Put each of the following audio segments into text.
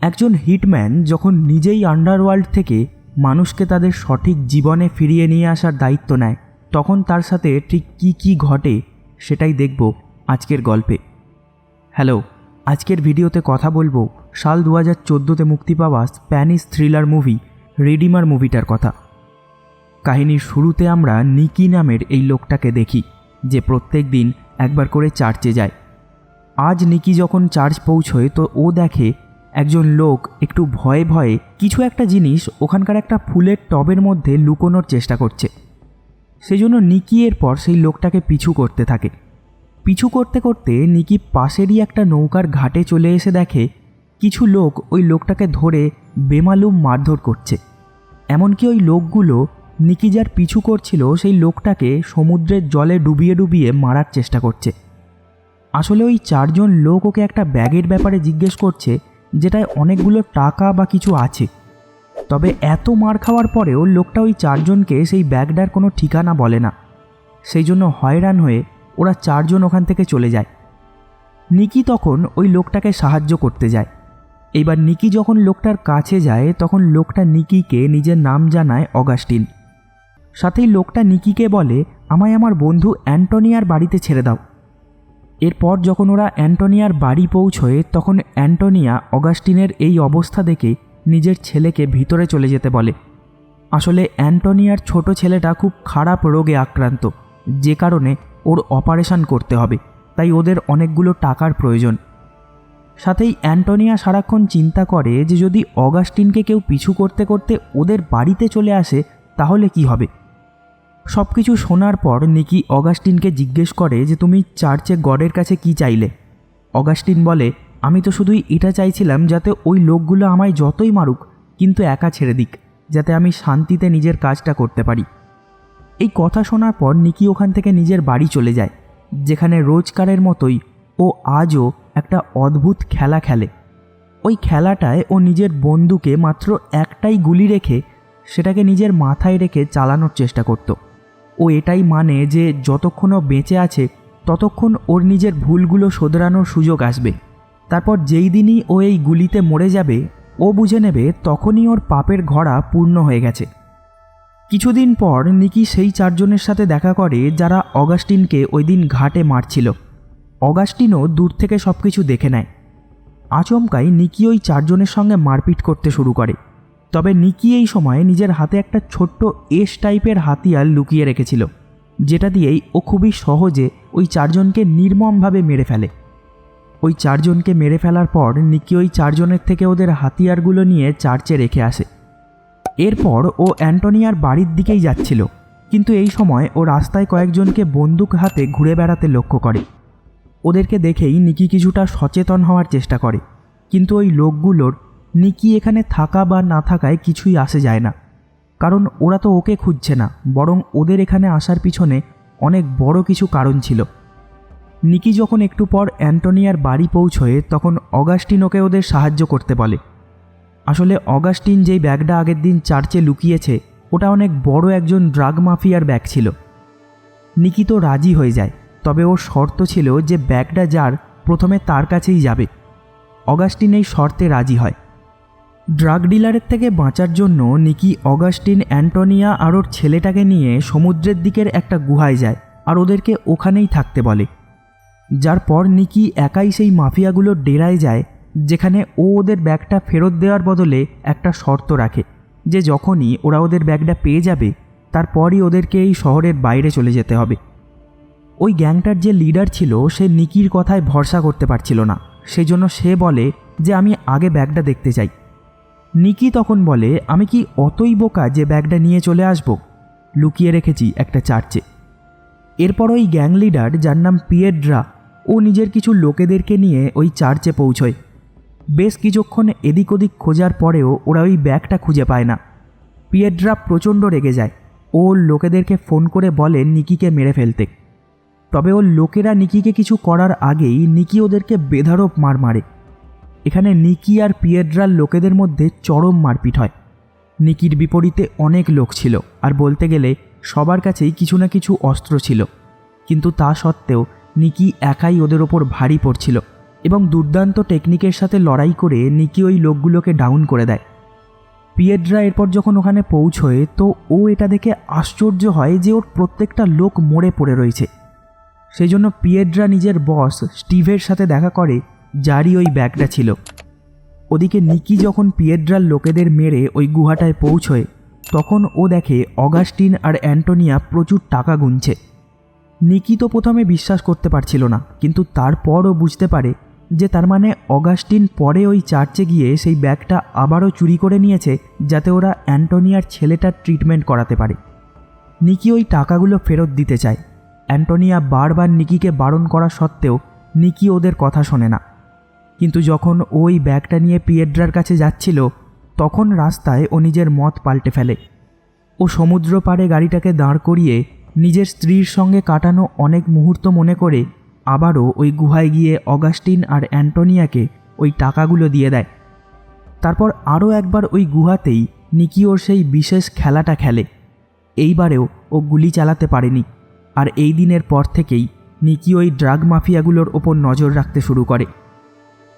একজন হিটম্যান যখন নিজেই আন্ডারওয়ার্ল্ড থেকে মানুষকে তাদের সঠিক জীবনে ফিরিয়ে নিয়ে আসার দায়িত্ব নেয়, তখন তার সাথে ঠিক কী কী ঘটে সেটাই দেখব আজকের গল্পে। হ্যালো, আজকের ভিডিওতে কথা বলব সাল দু হাজার চোদ্দোতে মুক্তি পাওয়া স্প্যানিশ থ্রিলার মুভি রেডিমার মুভিটার কথা। কাহিনীর শুরুতে আমরা নিকি নামের এই লোকটাকে দেখি, যে প্রত্যেক দিন একবার করে চার্চে যায়। আজ নিকি যখন চার্চ পৌঁছয় তো ও দেখে একজন লোক একটু ভয়ে ভয়ে কিছু একটা জিনিস ওখানকার একটা ফুলের টবের মধ্যে লুকোনোর চেষ্টা করছে। সেই জন্য নিকি এরপর সেই লোকটাকে পিছু করতে থাকে। পিছু করতে করতে নিকি পাশেরই একটা নৌকার ঘাটে চলে এসে দেখে কিছু লোক ওই লোকটাকে ধরে বেমালুম মারধর করছে। এমনকি ওই লোকগুলো নিকি যার পিছু করছিল সেই লোকটাকে সমুদ্রের জলে ডুবিয়ে ডুবিয়ে মারার চেষ্টা করছে। আসলে ওই চারজন লোক ওকে একটা ব্যাগের ব্যাপারে জিজ্ঞেস করছে যেটায় অনেকগুলো টাকা বা কিছু আছে। তবে এত মার খাওয়ার পরেও লোকটা ওই চারজনকে সেই ব্যাগটার কোনো ঠিকানা বলে না। সেই জন্য হয়রান হয়ে ওরা চারজন ওখান থেকে চলে যায়। নিকি তখন ওই লোকটাকে সাহায্য করতে যায়। এইবার নিকি যখন লোকটার কাছে যায়, তখন লোকটা নিকিকে নিজের নাম জানায় অগাস্টিন। সাথেই লোকটা নিকিকে বলে, আমায় আমার বন্ধু অ্যান্টনিয়ার বাড়িতে ছেড়ে দাও। এরপর যখন ওরা অ্যান্টোনিয়ার বাড়ি পৌঁছয়, তখন অ্যান্টোনিয়া অগাস্টিনের এই অবস্থা দেখে নিজের ছেলেকে ভিতরে চলে যেতে বলে। আসলে অ্যান্টোনিয়ার ছোট ছেলেটা খুব খারাপ রোগে আক্রান্ত, যে কারণে ওর অপারেশন করতে হবে, তাই ওদের অনেকগুলো টাকার প্রয়োজন। সাথেই অ্যান্টোনিয়া সারাক্ষণ চিন্তা করে যে যদি অগাস্টিনকে কেউ পিছু করতে করতে ওদের বাড়িতে চলে আসে, তাহলে কি হবে? সব কিছু শোনার পর নিকি অগাস্টিনকে জিজ্ঞেস করে যে তুমি চার্চে গডের কাছে কি চাইলে। অগাস্টিন বলে, আমি তো শুধুই এটা চাইছিলাম যাতে ওই লোকগুলো আমায় যতই মারুক, কিন্তু একা ছেড়ে দিক, যাতে আমি শান্তিতে নিজের কাজটা করতে পারি। এই কথা শোনার পর নিকি ওখান থেকে নিজের বাড়ি চলে যায়, যেখানে রোজকারের মতোই ও আজও একটা অদ্ভুত খেলা খেলে। ওই খেলাটায় ও নিজের বন্ধুকে মাত্র একটাই গুলি রেখে সেটাকে নিজের মাথায় রেখে চালানোর চেষ্টা করতো। ও এটাই মানে যে যতক্ষণও বেঁচে আছে, ততক্ষণ ওর নিজের ভুলগুলো শোধরানোর সুযোগ আসবে। তারপর যেই দিনই ও এই গুলিতে মরে যাবে, ও বুঝে নেবে তখনই ওর পাপের ঘড়া পূর্ণ হয়ে গেছে। কিছুদিন পর নিকি সেই চারজনের সাথে দেখা করে যারা অগাস্টিনকে ওই দিন ঘাটে মারছিল। অগাস্টিনও দূর থেকে সব কিছু দেখে নেয়। আচমকাই নিকি ওই চারজনের সঙ্গে মারপিট করতে শুরু করে। তবে নিকি এই সময় নিজের হাতে একটা ছোট্ট এস টাইপের হাতিয়ার লুকিয়ে রেখেছিল, যেটা দিয়েই ও খুবই সহজে ওই চারজনকে নির্মমভাবে মেরে ফেলে। ওই চারজনকে মেরে ফেলার পর নিকি ওই চারজনের থেকে ওদের হাতিয়ারগুলো নিয়ে চার্চে রেখে আসে। এরপর ও অ্যান্টোনিয়ার বাড়ির দিকেই যাচ্ছিল, কিন্তু এই সময় ও রাস্তায় কয়েকজনকে বন্দুক হাতে ঘুরে বেড়াতে লক্ষ্য করে। ওদেরকে দেখেই নিকি কিছুটা সচেতন হওয়ার চেষ্টা করে, কিন্তু ওই লোকগুলোর নিকি এখানে থাকা বা না থাকায় কিছুই আসে যায় না। কারণ ওরা তো ওকে খুঁজছে না, বরং ওদের এখানে আসার পিছনে অনেক বড় কিছু কারণ ছিল। নিকি যখন একটু পর অ্যান্টোনিয়ার বাড়ি পৌঁছয়ে তখন অগাস্টিন ওকে ওদের সাহায্য করতে বলে। আসলে অগাস্টিন যেই ব্যাগটা আগের দিন চার্চে লুকিয়েছে, ওটা অনেক বড় একজন ড্রাগ মাফিয়ার ব্যাগ ছিল। নিকি তো রাজি হয়ে যায়, তবে ওর শর্ত ছিল যে ব্যাগটা যার, প্রথমে তার কাছেই যাবে। অগাস্টিন এই শর্তে রাজি হয়। ড্রাগ ডিলারের থেকে বাঁচার জন্য নিকি অগাস্টিন অ্যান্টোনিয়া আর ওর ছেলেটাকে নিয়ে সমুদ্রের দিকের একটা গুহায় যায় আর ওদেরকে ওখানেই থাকতে বলে। যার পর নিকি একাই সেই মাফিয়াগুলোর ডেরায় যায়, যেখানে ও ওদের ব্যাগটা ফেরত দেওয়ার বদলে একটা শর্ত রাখে, যে যখনই ওরা ওদের ব্যাগটা পেয়ে যাবে, তারপরই ওদেরকে এই শহরের বাইরে চলে যেতে হবে। ওই গ্যাংটার যে লিডার ছিল, সে নিকির কথায় ভরসা করতে পারছিল না। সেই জন্য সে বলে যে, আমি আগে ব্যাগটা দেখতে চাই। নিকি তখন বলে, আমি কি অতই বোকা যে ব্যাগটা নিয়ে চলে আসব? লুকিয়ে রেখেছি একটা চার্চে। এরপর ওই গ্যাং লিডার, যার নাম পিয়েড্রা, ও নিজের কিছু লোকেদেরকে নিয়ে ওই চার্চে পৌঁছয়। বেশ কিছুক্ষণ এদিক ওদিক খোঁজার পরেও ওরা ওই ব্যাগটা খুঁজে পায় না। পিয়েড্রা প্রচণ্ড রেগে যায়। ও লোকেদেরকে ফোন করে বলে নিকিকে মেরে ফেলতে। তবে ওর লোকেরা নিকিকে কিছু করার আগেই নিকি ওদেরকে বেধারপ মার মারে। এখানে নিকি আর পিয়েড্রার লোকেদের মধ্যে চরম মারপিট হয়। নিকির বিপরীতে অনেক লোক ছিল, আর বলতে গেলে সবার কাছেই কিছু না কিছু অস্ত্র ছিল। কিন্তু তা সত্ত্বেও নিকি একাই ওদের ওপর ভারী পড়ছিল এবং দুর্দান্ত টেকনিকের সাথে লড়াই করে নিকি ওই লোকগুলোকে ডাউন করে দেয়। পিয়েড্রা এরপর যখন ওখানে পৌঁছয়, তো ও এটা দেখে আশ্চর্য হয় যে ওর প্রত্যেকটা লোক মরে পড়ে রয়েছে। সেই জন্য পিয়েড্রা নিজের বস স্টিভের সাথে দেখা করে যারই ওই ব্যাগটা ছিল। ওদিকে নিকি যখন পিয়েড্রার লোকেদের মেরে ওই গুহাটায় পৌঁছয়, তখন ও দেখে অগাস্টিন আর অ্যান্টোনিয়া প্রচুর টাকা গুনছে। নিকি তো প্রথমে বিশ্বাস করতে পারছিল না, কিন্তু তারপরও বুঝতে পারে যে তার মানে অগাস্টিন পরে ওই চার্চে গিয়ে সেই ব্যাগটা আবারও চুরি করে নিয়েছে যাতে ওরা অ্যান্টোনিয়ার ছেলেটার ট্রিটমেন্ট করাতে পারে। নিকি ওই টাকাগুলো ফেরত দিতে চায়। অ্যান্টোনিয়া বারবার নিকিকে বারণ করা সত্ত্বেও নিকি ওদের কথা শোনে না। কিন্তু যখন ওই ব্যাগটা নিয়ে পিয়েড্রার কাছে যাচ্ছিল, তখন রাস্তায় ও নিজের মত পাল্টে ফেলে। ও সমুদ্র পাড়ে গাড়িটাকে দাঁড় করিয়ে নিজের স্ত্রীর সঙ্গে কাটানো অনেক মুহূর্ত মনে করে আবারও ওই গুহায় গিয়ে অগাস্টিন আর অ্যান্টোনিয়াকে ওই টাকাগুলো দিয়ে দেয়। তারপর আরও একবার ওই গুহাতেই নিকি ওর সেই বিশেষ খেলাটা খেলে। এইবারেও ও গুলি চালাতে পারেনি আর এই দিনের পর থেকেই নিকি ওই ড্রাগ মাফিয়াগুলোর ওপর নজর রাখতে শুরু করে।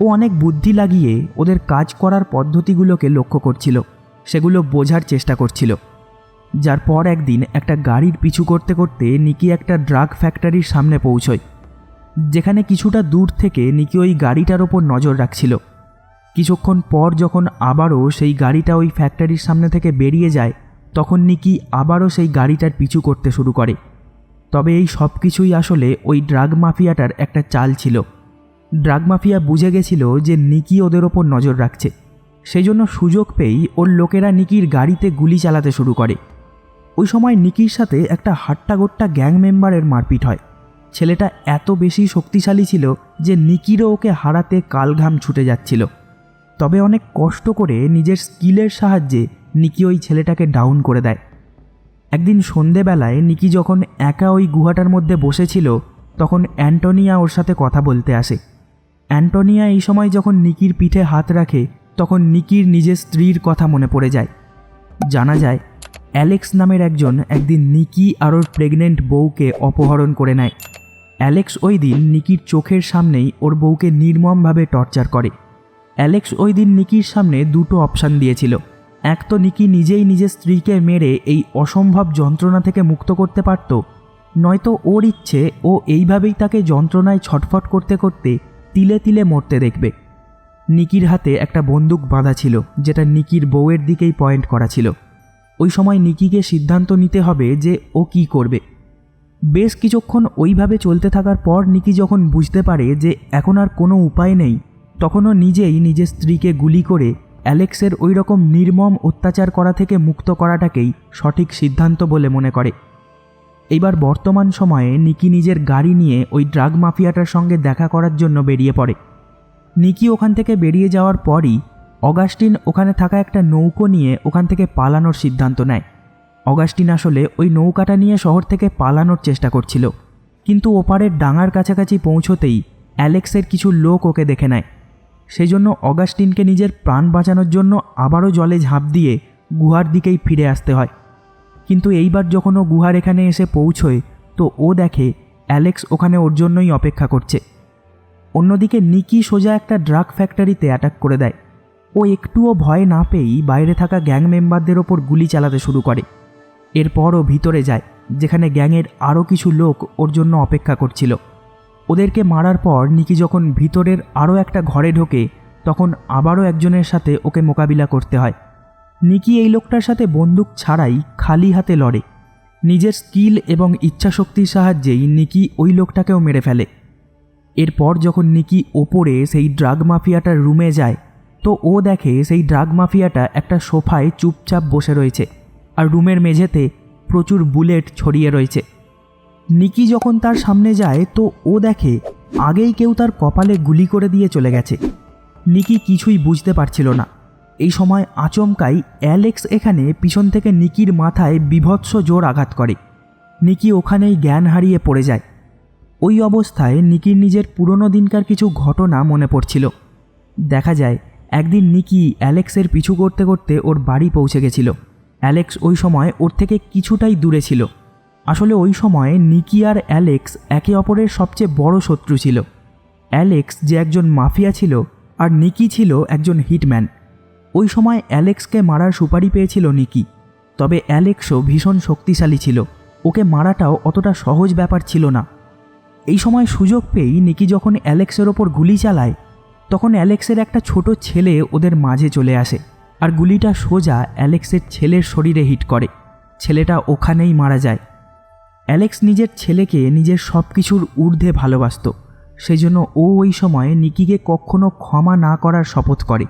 ও অনেক বুদ্ধি লাগিয়ে ওদের কাজ করার পদ্ধতিগুলোকে লক্ষ্য করছিল, সেগুলো বোঝার চেষ্টা করছিল। যার পর একদিন একটা গাড়ির পিছু করতে করতে নিকি একটা ড্রাগ ফ্যাক্টরির সামনে পৌঁছয়, যেখানে কিছুটা দূর থেকে নিকি ওই গাড়িটার ওপর নজর রাখছিল। কিছুক্ষণ পর যখন আবারও সেই গাড়িটা ওই ফ্যাক্টরির সামনে থেকে বেরিয়ে যায়, তখন নিকি আবারও সেই গাড়িটার পিছু করতে শুরু করে। তবে এই সব কিছুই আসলে ওই ড্রাগ মাফিয়াটার একটা চাল ছিল। ড্রাগ মাফিয়া বুঝে গেছিল যে নিকি ওদের ওপর নজর রাখছে। সেই জন্য সুযোগ পেয়েই ওর লোকেরা নিকির গাড়িতে গুলি চালাতে শুরু করে। ওই সময় নিকির সাথে একটা হাট্টাগোট্টা গ্যাং মেম্বারের মারপিট হয়। ছেলেটা এত বেশি শক্তিশালী ছিল যে নিকিরও ওকে হারাতে কালঘাম ছুটে যাচ্ছিল। তবে অনেক কষ্ট করে নিজের স্কিলের সাহায্যে নিকি ওই ছেলেটাকে ডাউন করে দেয়। একদিন সন্ধেবেলায় নিকি যখন একা ওই গুহাটার মধ্যে বসেছিল, তখন অ্যান্টোনিয়া ওর সাথে কথা বলতে আসে। অ্যান্টোনিয়া এই সময় যখন নিকির পিঠে হাত রাখে, তখন নিকির নিজের স্ত্রীর কথা মনে পড়ে যায়। জানা যায়, অ্যালেক্স নামের একজন একদিন নিকি আর ওর প্রেগনেন্ট বউকে অপহরণ করে নেয়। অ্যালেক্স ওই দিন নিকির চোখের সামনেই ওর বউকে নির্মমভাবে টর্চার করে। অ্যালেক্স ওই দিন নিকির সামনে দুটো অপশান দিয়েছিল। এক তো নিকি নিজেই নিজের স্ত্রীকে মেরে এই অসম্ভব যন্ত্রণা থেকে মুক্ত করতে পারত, নয়তো ওর ইচ্ছে ও এইভাবেই তাকে যন্ত্রণায় ছটফট করতে করতে তিলে তিলে মরতে দেখবে। নিকির হাতে একটা বন্দুক বাঁধা ছিল, যেটা নিকির বউয়ের দিকেই পয়েন্ট করা ছিল। ওই সময় নিকিকে সিদ্ধান্ত নিতে হবে যে ও কি করবে। বেশ কিছুক্ষণ ওইভাবে চলতে থাকার পর নিকি যখন বুঝতে পারে যে এখন আর কোনো উপায় নেই, তখনও নিজেই নিজের স্ত্রীকে গুলি করে অ্যালেক্সের ওই রকম নির্মম অত্যাচার করা থেকে মুক্ত করাটাকেই সঠিক সিদ্ধান্ত বলে মনে করে। এইবার বর্তমান সময়ে নিকি নিজের গাড়ি নিয়ে ওই ড্রাগ মাফিয়াটার সঙ্গে দেখা করার জন্য বেরিয়ে পড়ে। নিকি ওখান থেকে বেরিয়ে যাওয়ার পরই অগাস্টিন ওখানে থাকা একটা নৌকো নিয়ে ওখান থেকে পালানোর সিদ্ধান্ত নেয়। অগাস্টিন আসলে ওই নৌকাটা নিয়ে শহর থেকে পালানোর চেষ্টা করছিল। কিন্তু ওপারের ডাঙার কাছাকাছি পৌঁছতেই অ্যালেক্সের কিছু লোক ওকে দেখে নেয়। সেই জন্য অগাস্টিনকে নিজের প্রাণ বাঁচানোর জন্য আবারও জলে ঝাঁপ দিয়ে গুহার দিকেই ফিরে আসতে হয়। কিন্তু এইবার যখন ও গুহার এখানে এসে পৌঁছয়, তো ও দেখে অ্যালেক্স ওখানে ওর জন্যই অপেক্ষা করছে। অন্যদিকে নিকি সোজা একটা ড্রাগ ফ্যাক্টরিতে অ্যাটাক করে দেয়। ও একটুও ভয় না পেয়েই বাইরে থাকা গ্যাং মেম্বারদের ওপর গুলি চালাতে শুরু করে। এরপর ও ভিতরে যায়, যেখানে গ্যাংয়ের আরও কিছু লোক ওর জন্য অপেক্ষা করছিল। ওদেরকে মারার পর নিকি যখন ভিতরের আরও একটা ঘরে ঢোকে, তখন আবারও একজনের সাথে ওকে মোকাবিলা করতে হয়। নিকি এই লোকটার সাথে বন্দুক ছাড়াই খালি হাতে লড়ে। নিজের স্কিল এবং ইচ্ছাশক্তির সাহায্যেই নিকি ওই লোকটাকেও মেরে ফেলে। এরপর যখন নিকি ওপরে সেই ড্রাগ মাফিয়াটার রুমে যায়, তো ও দেখে সেই ড্রাগ মাফিয়াটা একটা সোফায় চুপচাপ বসে রয়েছে আর রুমের মেঝেতে প্রচুর বুলেট ছড়িয়ে রয়েছে। নিকি যখন তার সামনে যায়, তো ও দেখে আগেই কেউ তার কপালে গুলি করে দিয়ে চলে গেছে। নিকি কিছুই বুঝতে পারছিল না। এই সময় আচমকাই অ্যালেক্স এখানে পিছন থেকে নিকির মাথায় বিভৎস জোর আঘাত করে। নিকি ওখানেই জ্ঞান হারিয়ে পড়ে যায়। ওই অবস্থায় নিকির নিজের পুরনো দিনকার কিছু ঘটনা মনে পড়ছিল। দেখা যায়, একদিন নিকি অ্যালেক্সের পিছু করতে করতে ওর বাড়ি পৌঁছে গেছিল। অ্যালেক্স ওই সময় ওর থেকে কিছুটাই দূরে ছিল। আসলে ওই সময় নিকি আর অ্যালেক্স একে অপরের সবচেয়ে বড় শত্রু ছিল। অ্যালেক্স যে একজন মাফিয়া ছিল, আর নিকি ছিল একজন হিটম্যান। ওই সময় অ্যালেক্সকে মারার সুপারি পেয়েছিল নিকি। তবে অ্যালেক্সও ভীষণ শক্তিশালী ছিল। ওকে মারাটাও অতটা সহজ ব্যাপার ছিল না। এই সময় সুযোগ পেয়েই নিকি যখন অ্যালেক্সের ওপর গুলি চালায়, তখন অ্যালেক্সের একটা ছোট ছেলে ওদের মাঝে চলে আসে আর গুলিটা সোজা অ্যালেক্সের ছেলের শরীরে হিট করে। ছেলেটা ওখানেই মারা যায়। অ্যালেক্স নিজের ছেলেকে নিজের সব কিছুর ঊর্ধ্বে ভালোবাসত। সেজন্য ও ওই সময় নিকিকে কখনো ক্ষমা না করার শপথ করে।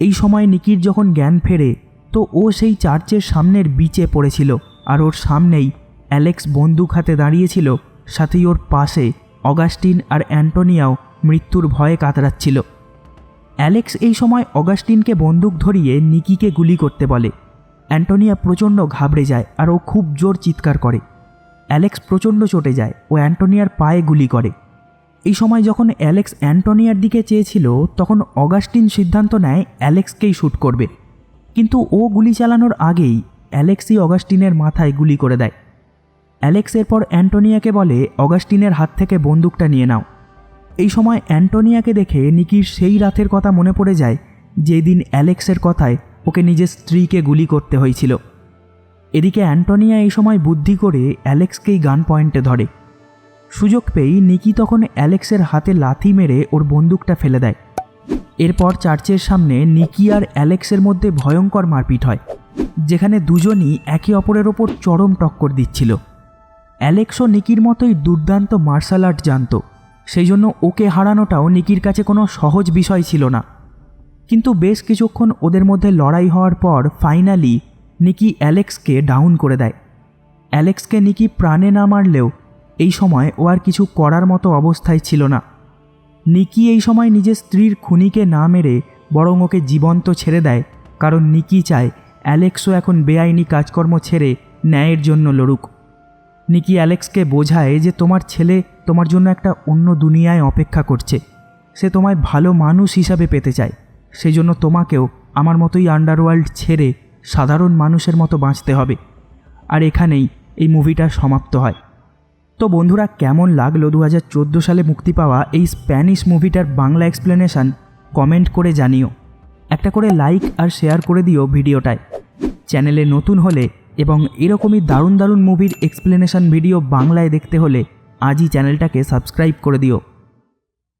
এই সময় নিকির যখন জ্ঞান ফেরে, তো ও সেই চার্চের সামনের বিচে পড়েছিল, আর ওর সামনেই অ্যালেক্স বন্দুক হাতে দাঁড়িয়েছিল, সাথেই ওর পাশে অগাস্টিন আর অ্যান্টোনিয়াও মৃত্যুর ভয়ে কাতরাচ্ছিল। অ্যালেক্স এই সময় অগাস্টিনকে বন্দুক ধরিয়ে নিকিকে গুলি করতে বলে। অ্যান্টোনিয়া প্রচণ্ড ঘাবড়ে যায় আর ও খুব জোর চিৎকার করে। অ্যালেক্স প্রচণ্ড চটে যায় ও অ্যান্টোনিয়ার পায়ে গুলি করে। এই সময় যখন অ্যালেক্স অ্যান্টোনিয়ার দিকে চেয়েছিল, তখন অগাস্টিন সিদ্ধান্ত নেয় অ্যালেক্সকেই শ্যুট করবে। কিন্তু ও গুলি চালানোর আগেই অ্যালেক্সই অগাস্টিনের মাথায় গুলি করে দেয়। অ্যালেক্স এরপর অ্যান্টোনিয়াকে বলে, অগাস্টিনের হাত থেকে বন্দুকটা নিয়ে নাও। এই সময় অ্যান্টোনিয়াকে দেখে নিকির সেই রাতের কথা মনে পড়ে যায়, যেদিন অ্যালেক্সের কথায় ওকে নিজের স্ত্রীকে গুলি করতে হয়েছিল। এদিকে অ্যান্টোনিয়া এই সময় বুদ্ধি করে অ্যালেক্সকেই গান পয়েন্টে ধরে। সুযোগ পেয়েই নিকি তখন অ্যালেক্সের হাতে লাথি মেরে ওর বন্দুকটা ফেলে দেয়। এরপর চার্চের সামনে নিকি আর অ্যালেক্সের মধ্যে ভয়ঙ্কর মারপিট হয়, যেখানে দুজনই একে অপরের ওপর চরম টক্কর দিচ্ছিল। অ্যালেক্সও নিকির মতোই দুর্দান্ত মার্শাল আর্ট জানত, সেই জন্য ওকে হারানোটাও নিকির কাছে কোনো সহজ বিষয় ছিল না। কিন্তু বেশ কিছুক্ষণ ওদের মধ্যে লড়াই হওয়ার পর ফাইনালি নিকি অ্যালেক্সকে ডাউন করে দেয়। অ্যালেক্সকে নিকি প্রাণে না মারলেও এই সময় ও আর কিছু করার মতো অবস্থায় ছিল না। নিকি এই সময় নিজের স্ত্রীর খুনিকে না মেরে বরং ওকে জীবন্ত ছেড়ে দেয়, কারণ নিকি চায় অ্যালেক্সও এখন বেআইনি কাজকর্ম ছেড়ে ন্যায়ের জন্য লড়ুক। নিকি অ্যালেক্সকে বোঝায় যে তোমার ছেলে তোমার জন্য একটা অন্য দুনিয়ায় অপেক্ষা করছে। সে তোমায় ভালো মানুষ হিসাবে পেতে চায়। সেই জন্য তোমাকেও আমার মতোই আন্ডারওয়ার্ল্ড ছেড়ে সাধারণ মানুষের মতো বাঁচতে হবে। আর এখানেই এই মুভিটা সমাপ্ত হয়। তো বন্ধুরা, কেমন লাগল দু হাজার চোদ্দ সালে মুক্তি পাওয়া এই স্প্যানিশ মুভিটার বাংলা এক্সপ্লেনেশন? কমেন্ট করে জানিও। একটা করে লাইক আর শেয়ার করে দিও ভিডিওটায়। চ্যানেলে নতুন হলে এবং এরকমই দারুণ দারুণ মুভির এক্সপ্লেনেশন ভিডিও বাংলায় দেখতে হলে আজই চ্যানেলটাকে সাবস্ক্রাইব করে দিও।